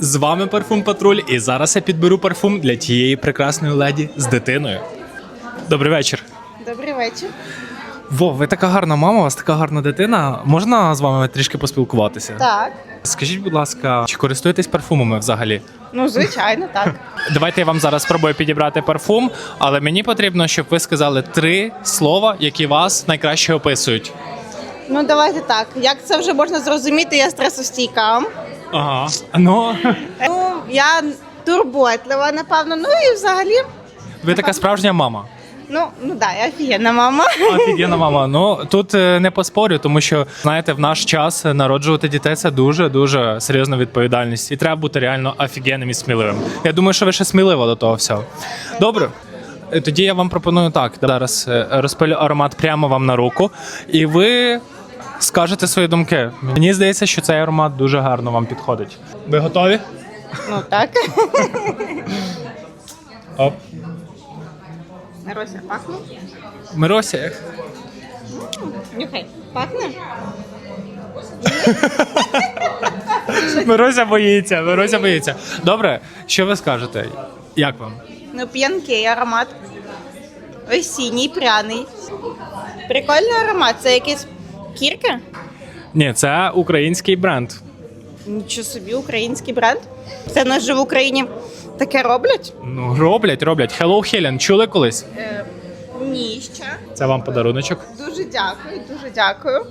З вами парфум Патруль, і зараз я підберу парфум для тієї прекрасної леді з дитиною. Добрий вечір. Добрий вечір. Во, ви така гарна мама, у вас така гарна дитина. Можна з вами трішки поспілкуватися? Так. Скажіть, будь ласка, чи користуєтесь парфумами взагалі? Ну, звичайно, так. Давайте я вам зараз спробую підібрати парфум, але мені потрібно, щоб ви сказали три слова, які вас найкраще описують. Ну, давайте так. Як це вже можна зрозуміти, я стресостійка. Ага. Ну, Ну, я турботлива, напевно. Ну і взагалі, ви така справжня мама. ну, ну да, я офігенна мама. Офігенна мама. Ну тут е, не поспорю, тому що знаєте, в наш час народжувати дітей це дуже дуже серйозна відповідальність, і треба бути реально офігенним і сміливим. Я думаю, що ви ще смілива до того всього. Добре. Е, Тоді я вам пропоную так. Зараз е, розпилю аромат прямо вам на руку, і ви скажете свої думки. Мені здається, що цей аромат дуже гарно вам підходить. Ви готові? Ну так. Оп. Рося, пахне? Мирося, як? Нюхай. Пахне? Мирося боїться, Мирося боїться. Добре, що ви скажете? Як вам? Ну, п'янкий аромат. Осінній, пряний. Прикольний аромат. Це якийсь кірка? Ні, це український бренд. Нічого собі, український бренд. Це нас же в Україні таке роблять? Ну, роблять, роблять. Hello Helen, чули колись? Е, ні, ще. Це вам подаруночок. Дуже дякую, дуже дякую.